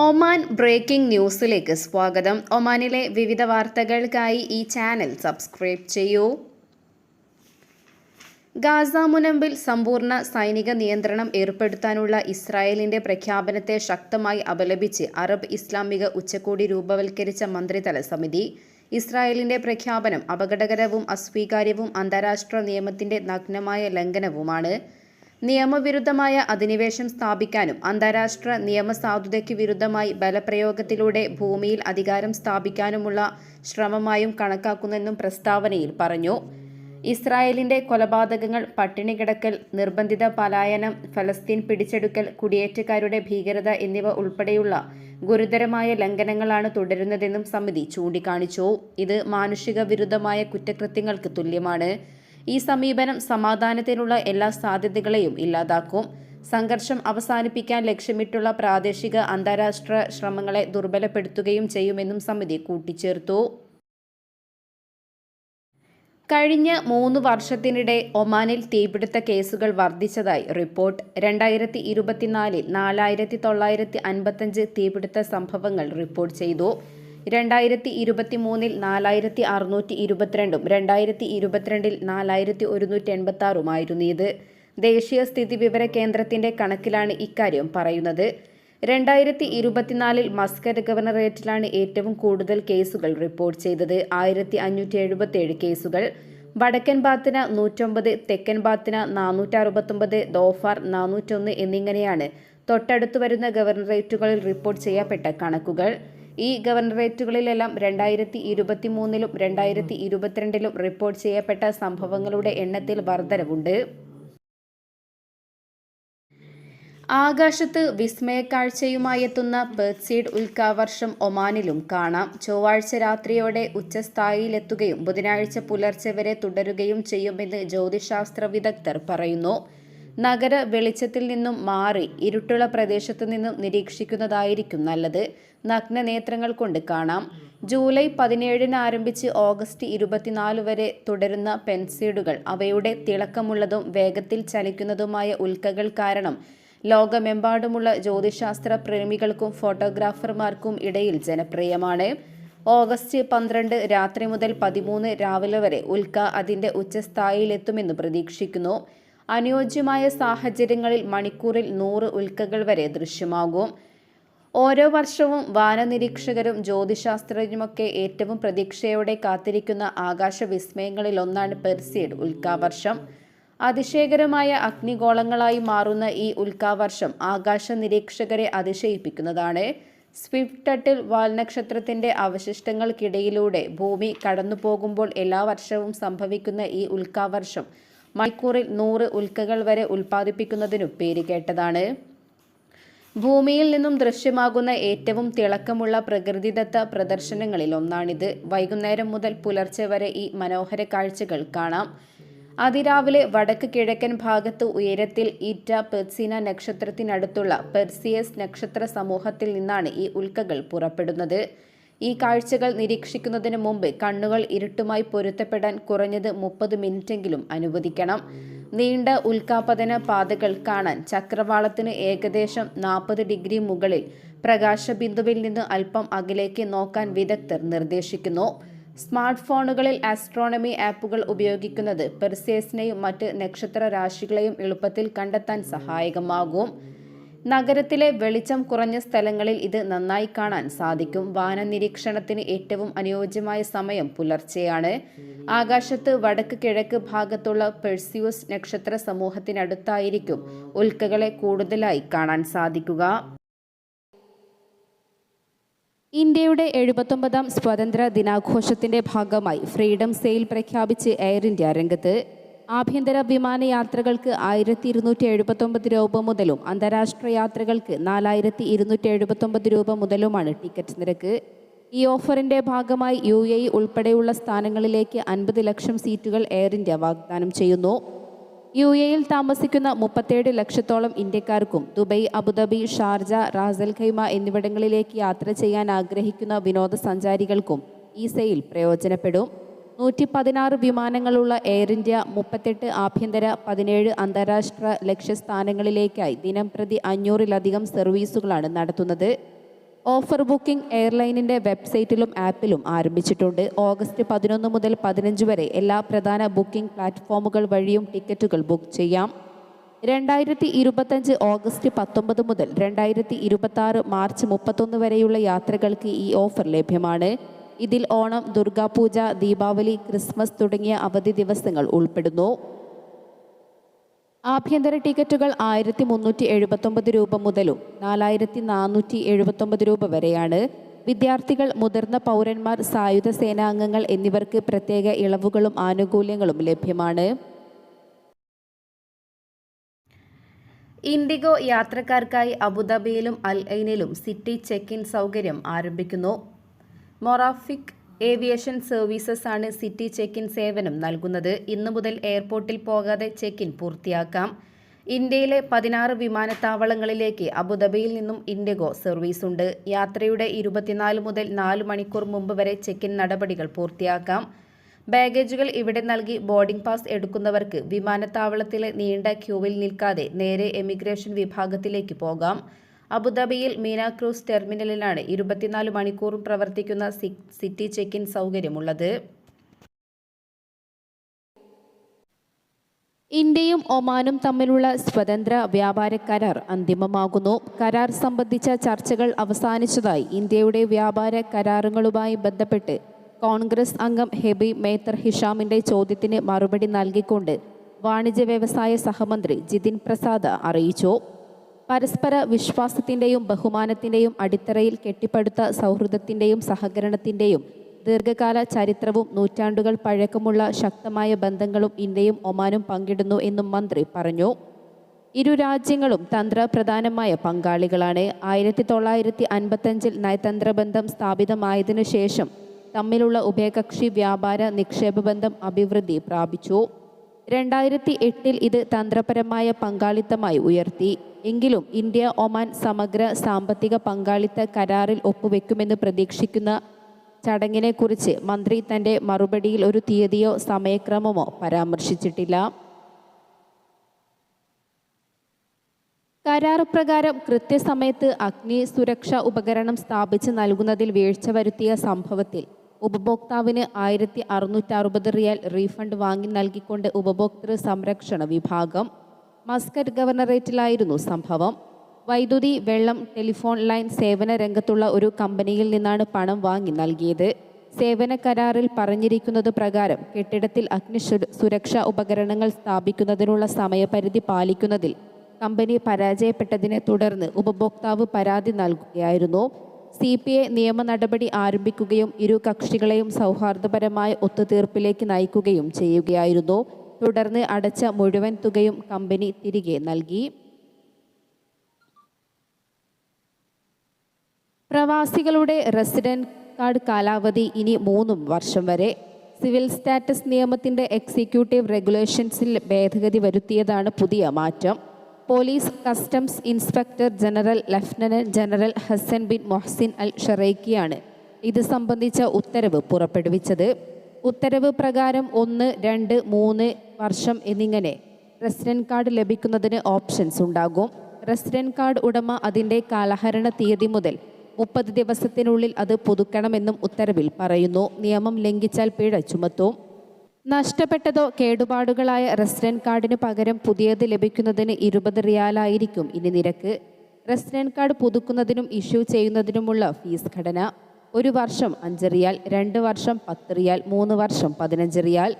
Oman breaking ന്യൂസിലേക്ക് സ്വാഗതം. ഒമാനിലെ വിവിധ വാർത്തകൾക്കായി ഈ ചാനൽ സബ്സ്ക്രൈബ് ചെയ്യൂ. ഗാസ മുനമ്പിൽ സമ്പൂർണ സൈനിക നിയന്ത്രണം ഏർപ്പെടുത്താനുള്ള ഇസ്രായേലിന്റെ പ്രഖ്യാപനത്തെ ശക്തമായി അപലപിച്ച് അറബ് ഇസ്ലാമിക ഉച്ചകോടി രൂപവൽക്കരിച്ച മന്ത്രിതല സമിതി ഇസ്രായേലിന്റെ പ്രഖ്യാപനം അപകടകരവും അസ്വീകാര്യവും അന്താരാഷ്ട്ര നിയമത്തിന്റെ നഗ്നമായ ലംഘനവുമാണ്. നിയമവിരുദ്ധമായ അധിനിവേശം സ്ഥാപിക്കാനും അന്താരാഷ്ട്ര നിയമസാധുതയ്ക്ക് വിരുദ്ധമായി ബലപ്രയോഗത്തിലൂടെ ഭൂമിയിൽ അധികാരം സ്ഥാപിക്കാനുമുള്ള ശ്രമമായും കണക്കാക്കുന്നെന്നും പ്രസ്താവനയിൽ പറഞ്ഞു. ഇസ്രായേലിന്റെ കൊലപാതകങ്ങൾ പട്ടിണി കിടക്കൽ നിർബന്ധിത പലായനം ഫലസ്തീൻ പിടിച്ചെടുക്കൽ കുടിയേറ്റക്കാരുടെ ഭീകരത എന്നിവ ഉൾപ്പെടെയുള്ള ഗുരുതരമായ ലംഘനങ്ങളാണ് തുടരുന്നതെന്നും സമിതി ചൂണ്ടിക്കാണിച്ചു. ഇത് മാനുഷിക വിരുദ്ധമായ കുറ്റകൃത്യങ്ങൾക്ക് തുല്യമാണ്. ഈ സമീപനം സമാധാനത്തിനുള്ള എല്ലാ സാധ്യതകളെയും ഇല്ലാതാക്കും. സംഘർഷം അവസാനിപ്പിക്കാൻ ലക്ഷ്യമിട്ടുള്ള പ്രാദേശിക അന്താരാഷ്ട്ര ശ്രമങ്ങളെ ദുർബലപ്പെടുത്തുകയും ചെയ്യുമെന്നും സമിതി കൂട്ടിച്ചേർത്തു. കഴിഞ്ഞ മൂന്ന് വർഷത്തിനിടെ ഒമാനിൽ തീപിടുത്ത കേസുകൾ വർദ്ധിച്ചതായി റിപ്പോർട്ട്. രണ്ടായിരത്തി ഇരുപത്തിനാലിൽ നാലായിരത്തി തൊള്ളായിരത്തി അൻപത്തഞ്ച് തീപിടുത്ത സംഭവങ്ങൾ റിപ്പോർട്ട് ചെയ്തു. രണ്ടായിരത്തി ഇരുപത്തി മൂന്നിൽ നാലായിരത്തി അറുന്നൂറ്റി ഇരുപത്തിരണ്ടും രണ്ടായിരത്തി ഇരുപത്തിരണ്ടിൽ നാലായിരത്തി ഒരുന്നൂറ്റി എൺപത്തി ആറുമായിരുന്നു ഇത്. ദേശീയ സ്ഥിതിവിവര കേന്ദ്രത്തിന്റെ കണക്കിലാണ് ഇക്കാര്യം പറയുന്നത്. രണ്ടായിരത്തി ഇരുപത്തിനാലിൽ മസ്കറ്റ് ഗവർണറേറ്റിലാണ് ഏറ്റവും കൂടുതൽ കേസുകൾ റിപ്പോർട്ട് ചെയ്തത്. ആയിരത്തി അഞ്ഞൂറ്റി എഴുപത്തിയേഴ് കേസുകൾ. വടക്കൻ ബാത്തിന നൂറ്റൊമ്പത് തെക്കൻ ബാത്തിന നാനൂറ്റി അറുപത്തൊമ്പത് ദോഫാർ നാനൂറ്റൊന്ന് എന്നിങ്ങനെയാണ് തൊട്ടടുത്ത് വരുന്ന ഗവർണറേറ്റുകളിൽ റിപ്പോർട്ട് ചെയ്യപ്പെട്ട കണക്കുകൾ. ഈ ഗവർണറേറ്റുകളിലെല്ലാം രണ്ടായിരത്തി ഇരുപത്തി മൂന്നിലും രണ്ടായിരത്തി ഇരുപത്തിരണ്ടിലും റിപ്പോർട്ട് ചെയ്യപ്പെട്ട സംഭവങ്ങളുടെ എണ്ണത്തിൽ വർധനവുണ്ട്. ആകാശത്ത് വിസ്മയക്കാഴ്ചയുമായി എത്തുന്ന ബേർഡ്സീഡ് ഉൽക്കാവർഷം ഒമാനിലും കാണാം. ചൊവ്വാഴ്ച രാത്രിയോടെ ഉച്ചസ്ഥായിയിലെത്തുകയും ബുധനാഴ്ച പുലർച്ചെ വരെ തുടരുകയും ചെയ്യുമെന്ന് ജ്യോതിശാസ്ത്ര വിദഗ്ധർ പറയുന്നു. നഗര വെളിച്ചത്തിൽ നിന്നും മാറി ഇരുട്ടുള്ള പ്രദേശത്തു നിന്നും നിരീക്ഷിക്കുന്നതായിരിക്കും നല്ലത്. നഗ്ന നേത്രങ്ങൾ കൊണ്ട് കാണാം. ജൂലൈ പതിനേഴിന് ആരംഭിച്ച് ഓഗസ്റ്റ് ഇരുപത്തിനാല് വരെ തുടരുന്ന പെൻസീഡുകൾ അവയുടെ തിളക്കമുള്ളതും വേഗത്തിൽ ചലിക്കുന്നതുമായ ഉൽക്കകൾ കാരണം ലോകമെമ്പാടുമുള്ള ജ്യോതിശാസ്ത്ര പ്രേമികൾക്കും ഫോട്ടോഗ്രാഫർമാർക്കും ഇടയിൽ ജനപ്രിയമാണ്. ഓഗസ്റ്റ് പന്ത്രണ്ട് രാത്രി മുതൽ പതിമൂന്ന് രാവിലെ വരെ ഉൽക്ക അതിന്റെ ഉച്ചസ്ഥായിയിലെത്തുമെന്ന് പ്രതീക്ഷിക്കുന്നു. അനുയോജ്യമായ സാഹചര്യങ്ങളിൽ മണിക്കൂറിൽ നൂറ് ഉൽക്കകൾ വരെ ദൃശ്യമാകും. ഓരോ വർഷവും വാനനിരീക്ഷകരും ജ്യോതിശാസ്ത്രജ്ഞരുമൊക്കെ ഏറ്റവും പ്രതീക്ഷയോടെ കാത്തിരിക്കുന്ന ആകാശ വിസ്മയങ്ങളിലൊന്നാണ് പെർസിയഡ് ഉൽക്കാവർഷം. അതിശയകരമായ അഗ്നിഗോളങ്ങളായി മാറുന്ന ഈ ഉൽക്കാവർഷം ആകാശ നിരീക്ഷകരെ അതിശയിപ്പിക്കുന്നതാണ്. സ്വിഫ്റ്റട്ടിൽ വാൽനക്ഷത്രത്തിന്റെ അവശിഷ്ടങ്ങൾക്കിടയിലൂടെ ഭൂമി കടന്നു പോകുമ്പോൾ എല്ലാ വർഷവും സംഭവിക്കുന്ന ഈ ഉൽക്കാവർഷം മണിക്കൂറിൽ നൂറ് ഉൽക്കകൾ വരെ ഉൽപ്പാദിപ്പിക്കുന്നതിനു പേരുകേട്ടതാണ് ഭൂമിയിൽ നിന്നും ദൃശ്യമാകുന്ന ഏറ്റവും തിളക്കമുള്ള പ്രകൃതിദത്ത പ്രദർശനങ്ങളിൽ ഒന്നാണിത്. വൈകുന്നേരം മുതൽ പുലർച്ചെ വരെ ഈ മനോഹര കാഴ്ചകൾ കാണാം. അതിരാവിലെ വടക്ക് കിഴക്കൻ ഭാഗത്ത് ഉയരത്തിൽ ഈറ്റ പെർസീന നക്ഷത്രത്തിനടുത്തുള്ള പെർസിയസ് നക്ഷത്ര സമൂഹത്തിൽ നിന്നാണ് ഈ ഉൽക്കകൾ പുറപ്പെടുന്നത്. ഈ കാഴ്ചകൾ നിരീക്ഷിക്കുന്നതിന് മുമ്പ് കണ്ണുകൾ ഇരുട്ടുമായി പൊരുത്തപ്പെടാൻ കുറഞ്ഞത് മുപ്പത് മിനിറ്റെങ്കിലും അനുവദിക്കണം. നീണ്ട ഉൽക്കാപതന പാതകൾ കാണാൻ ചക്രവാളത്തിന് ഏകദേശം നാൽപ്പത് ഡിഗ്രി മുകളിൽ പ്രകാശബിന്ദുവിൽ നിന്ന് അല്പം അകലേക്ക് നോക്കാൻ വിദഗ്ധർ നിർദ്ദേശിക്കുന്നു. സ്മാർട്ട് ഫോണുകളിൽ ആസ്ട്രോണമി ആപ്പുകൾ ഉപയോഗിക്കുന്നത് പെർസേസിനെയും മറ്റ് നക്ഷത്ര രാശികളെയും എളുപ്പത്തിൽ കണ്ടെത്താൻ സഹായകമാകും. നഗരത്തിലെ വെളിച്ചം കുറഞ്ഞ സ്ഥലങ്ങളിൽ ഇത് നന്നായി കാണാൻ സാധിക്കും. വാനനിരീക്ഷണത്തിന് ഏറ്റവും അനുയോജ്യമായ സമയം പുലർച്ചെയാണ്. ആകാശത്ത് വടക്ക് കിഴക്ക് ഭാഗത്തുള്ള പെഴ്സ്യൂസ് നക്ഷത്ര സമൂഹത്തിനടുത്തായിരിക്കും ഉൽക്കകളെ കൂടുതലായി കാണാൻ സാധിക്കുക. ഇന്ത്യയുടെ എഴുപത്തൊമ്പതാം സ്വാതന്ത്ര്യ ദിനാഘോഷത്തിന്റെ ഭാഗമായി ഫ്രീഡം സെയിൽ പ്രഖ്യാപിച്ച് എയർ ഇന്ത്യ രംഗത്ത് ആഭ്യന്തര വിമാനയാത്രകൾക്ക് ആയിരത്തി ഇരുന്നൂറ്റി എഴുപത്തൊമ്പത് രൂപ മുതലും അന്താരാഷ്ട്ര യാത്രകൾക്ക് നാലായിരത്തി ഇരുന്നൂറ്റി എഴുപത്തൊമ്പത് രൂപ മുതലുമാണ് ടിക്കറ്റ് നിരക്ക്. ഈ ഓഫറിന്റെ ഭാഗമായി യു എ ഉൾപ്പെടെയുള്ള സ്ഥാനങ്ങളിലേക്ക് അൻപത് ലക്ഷം സീറ്റുകൾ എയർ ഇന്ത്യ വാഗ്ദാനം ചെയ്യുന്നു. യു എയിൽ താമസിക്കുന്ന മുപ്പത്തേഴ് ലക്ഷത്തോളം ഇന്ത്യക്കാർക്കും Dubai Abu Dhabi Sharjah Ras al Khaimah എന്നിവിടങ്ങളിലേക്ക് യാത്ര ചെയ്യാൻ ആഗ്രഹിക്കുന്ന വിനോദസഞ്ചാരികൾക്കും ഈ സെയിൽ പ്രയോജനപ്പെടും. നൂറ്റി പതിനാറ് വിമാനങ്ങളുള്ള എയർ ഇന്ത്യ മുപ്പത്തെട്ട് ആഭ്യന്തര പതിനേഴ് അന്താരാഷ്ട്ര ലക്ഷ്യസ്ഥാനങ്ങളിലേക്കായി ദിനം പ്രതി അഞ്ഞൂറിലധികം സർവീസുകളാണ് നടത്തുന്നത്. ഓഫർ ബുക്കിംഗ് എയർലൈനിന്റെ വെബ്സൈറ്റിലും ആപ്പിലും ആരംഭിച്ചിട്ടുണ്ട്. ഓഗസ്റ്റ് പതിനൊന്ന് മുതൽ പതിനഞ്ച് വരെ എല്ലാ പ്രധാന ബുക്കിംഗ് പ്ലാറ്റ്ഫോമുകൾ വഴിയും ടിക്കറ്റുകൾ ബുക്ക് ചെയ്യാം. രണ്ടായിരത്തി ഇരുപത്തഞ്ച് ഓഗസ്റ്റ് പത്തൊമ്പത് മുതൽ രണ്ടായിരത്തി ഇരുപത്തി മാർച്ച് മുപ്പത്തൊന്ന് വരെയുള്ള യാത്രകൾക്ക് ഈ ഓഫർ ലഭ്യമാണ്. ഇതിൽ ഓണം ദുർഗാപൂജ ദീപാവലി ക്രിസ്മസ് തുടങ്ങിയ അവധി ദിവസങ്ങൾ ഉൾപ്പെടുന്നു. ആഭ്യന്തര ടിക്കറ്റുകൾ ആയിരത്തി മുന്നൂറ്റി എഴുപത്തൊമ്പത് രൂപ മുതലും നാലായിരത്തി നാനൂറ്റി എഴുപത്തൊമ്പത് രൂപ വരെയാണ്. വിദ്യാർത്ഥികൾ മുതിർന്ന പൗരന്മാർ സായുധ സേനാംഗങ്ങൾ എന്നിവർക്ക് പ്രത്യേക ഇളവുകളും ആനുകൂല്യങ്ങളും ലഭ്യമാണ്. ഇൻഡിഗോ യാത്രക്കാർക്കായി അബുദാബിയിലും അൽ ഐനിലും സിറ്റി ചെക്ക് ഇൻ സൗകര്യം ആരംഭിക്കുന്നു. മൊറാഫിക് ഏവിയേഷൻ സർവീസസ് ആണ് സിറ്റി ചെക്ക് ഇൻ സേവനം നൽകുന്നത്. ഇന്നു മുതൽ എയർപോർട്ടിൽ പോകാതെ ചെക്ക് ഇൻ പൂർത്തിയാക്കാം. ഇന്ത്യയിലെ പതിനാറ് വിമാനത്താവളങ്ങളിലേക്ക് അബുദാബിയിൽ നിന്നും ഇൻഡിഗോ സർവീസ് ഉണ്ട് യാത്രയുടെ ഇരുപത്തിനാല് മുതൽ നാല് മണിക്കൂർ മുമ്പ് വരെ ചെക്ക് ഇൻ നടപടികൾ പൂർത്തിയാക്കാം. ബാഗേജുകൾ ഇവിടെ നൽകി ബോർഡിംഗ് പാസ് എടുക്കുന്നവർക്ക് വിമാനത്താവളത്തിലെ നീണ്ട ക്യൂവിൽ നിൽക്കാതെ നേരെ എമിഗ്രേഷൻ വിഭാഗത്തിലേക്ക് പോകാം. അബുദാബിയിൽ മീനാക്രൂസ് ടെർമിനലിലാണ് ഇരുപത്തിനാല് മണിക്കൂറും പ്രവർത്തിക്കുന്ന സിറ്റി ചെക്ക് ഇൻ സൗകര്യമുള്ളത്. ഇന്ത്യയും ഒമാനും തമ്മിലുള്ള സ്വതന്ത്ര വ്യാപാര കരാർ അന്തിമമാകുന്നു. കരാർ സംബന്ധിച്ച ചർച്ചകൾ അവസാനിച്ചതായി ഇന്ത്യയുടെ വ്യാപാര കരാറുകളുമായി ബന്ധപ്പെട്ട് കോൺഗ്രസ് അംഗം ഹെബി മേത്തർ ഹിഷാമിന്റെ ചോദ്യത്തിന് മറുപടി നൽകിക്കൊണ്ട് വാണിജ്യ വ്യവസായ സഹമന്ത്രി ജിതിൻ പ്രസാദ് അറിയിച്ചു. പരസ്പര വിശ്വാസത്തിന്റെയും ബഹുമാനത്തിന്റെയും അടിത്തറയിൽ കെട്ടിപ്പടുത്ത സൗഹൃദത്തിന്റെയും സഹകരണത്തിന്റെയും ദീർഘകാല ചരിത്രവും നൂറ്റാണ്ടുകൾ പഴക്കമുള്ള ശക്തമായ ബന്ധങ്ങളും ഇന്ത്യയും ഒമാനും പങ്കിടുന്നു എന്നും മന്ത്രി പറഞ്ഞു. ഇരു രാജ്യങ്ങളും തന്ത്രപ്രധാനമായ പങ്കാളികളാണ്. ആയിരത്തി തൊള്ളായിരത്തി അൻപത്തഞ്ചിൽ നയതന്ത്ര ബന്ധം സ്ഥാപിതമായതിനു ശേഷം തമ്മിലുള്ള ഉഭയകക്ഷി വ്യാപാര നിക്ഷേപ ബന്ധം അഭിവൃദ്ധി പ്രാപിച്ചു. രണ്ടായിരത്തി എട്ടിൽ ഇത് തന്ത്രപരമായ പങ്കാളിത്തമായി ഉയർത്തി. എങ്കിലും ഇന്ത്യ ഒമാൻ സമഗ്ര സാമ്പത്തിക പങ്കാളിത്ത കരാറിൽ ഒപ്പുവെക്കുമെന്ന് പ്രതീക്ഷിക്കുന്ന ചടങ്ങിനെക്കുറിച്ച് മന്ത്രി തന്റെ മറുപടിയിൽ ഒരു തീയതിയോ സമയക്രമമോ പരാമർശിച്ചിട്ടില്ല. കരാർ പ്രകാരം കൃത്യസമയത്ത് അഗ്നി സുരക്ഷാ ഉപകരണം സ്ഥാപിച്ച് നൽകുന്നതിൽ വീഴ്ച വരുത്തിയ സംഭവത്തിൽ ഉപഭോക്താവിന് ആയിരത്തി റിയാൽ റീഫണ്ട് വാങ്ങി നൽകിക്കൊണ്ട് ഉപഭോക്തൃ സംരക്ഷണ വിഭാഗം മസ്കറ്റ് ഗവർണറേറ്റിലായിരുന്നു സംഭവം. വൈദ്യുതി വെള്ളം ടെലിഫോൺ ലൈൻ സേവന രംഗത്തുള്ള ഒരു കമ്പനിയിൽ നിന്നാണ് പണം വാങ്ങി നൽകിയത്. സേവന കരാറിൽ പറഞ്ഞിരിക്കുന്നത് പ്രകാരം കെട്ടിടത്തിൽ അഗ്നി സുരക്ഷാ ഉപകരണങ്ങൾ സ്ഥാപിക്കുന്നതിനുള്ള സമയപരിധി പാലിക്കുന്നതിൽ കമ്പനി പരാജയപ്പെട്ടതിനെ തുടർന്ന് ഉപഭോക്താവ് പരാതി നൽകുകയായിരുന്നു. സി പി ഐ നിയമ നടപടി ആരംഭിക്കുകയും ഇരു കക്ഷികളെയും സൗഹാർദ്ദപരമായ ഒത്തുതീർപ്പിലേക്ക് നയിക്കുകയും ചെയ്യുകയായിരുന്നു. തുടർന്ന് അടച്ച മുഴുവൻ തുകയും കമ്പനി തിരികെ നൽകി. പ്രവാസികളുടെ റെസിഡന്റ് കാർഡ് കാലാവധി ഇനി മൂന്നും വർഷം വരെ. സിവിൽ സ്റ്റാറ്റസ് നിയമത്തിന്റെ എക്സിക്യൂട്ടീവ് റെഗുലേഷൻസിൽ ഭേദഗതി വരുത്തിയതാണ് പുതിയ മാറ്റം. Police customs inspector general lieutenant general Hasan bin Mohsin Al ഷറൈക്കിയാണ് ഇത് സംബന്ധിച്ച ഉത്തരവ് പുറപ്പെടുവിച്ചത്. ഉത്തരവ് പ്രകാരം ഒന്ന് രണ്ട് മൂന്ന് വർഷം എന്നിങ്ങനെ റെസിഡന്റ് കാർഡ് ലഭിക്കുന്നതിന് ഓപ്ഷൻസ് ഉണ്ടാകും. റെസിഡന്റ് കാർഡ് ഉടമ അതിന്റെ കാലഹരണ തീയതി മുതൽ മുപ്പത് ദിവസത്തിനുള്ളിൽ അത് പുതുക്കണമെന്നും ഉത്തരവിൽ പറയുന്നു. നിയമം ലംഘിച്ചാൽ പിഴ ചുമത്തും. നഷ്ടപ്പെട്ടതോ കേടുപാടുകളായ റെസിഡന്റ് കാർഡിന് പകരം പുതിയത് ലഭിക്കുന്നതിന് ഇരുപത് റിയാലായിരിക്കും ഇനി നിരക്ക്. റെസിഡന്റ് കാർഡ് പുതുക്കുന്നതിനും ഇഷ്യൂ ചെയ്യുന്നതിനുമുള്ള ഫീസ് ഘടന. ഒരു വർഷം അഞ്ച് റിയാൽ രണ്ട് വർഷം പത്ത് റിയാൽ മൂന്ന് വർഷം പതിനഞ്ച് റിയാൽ.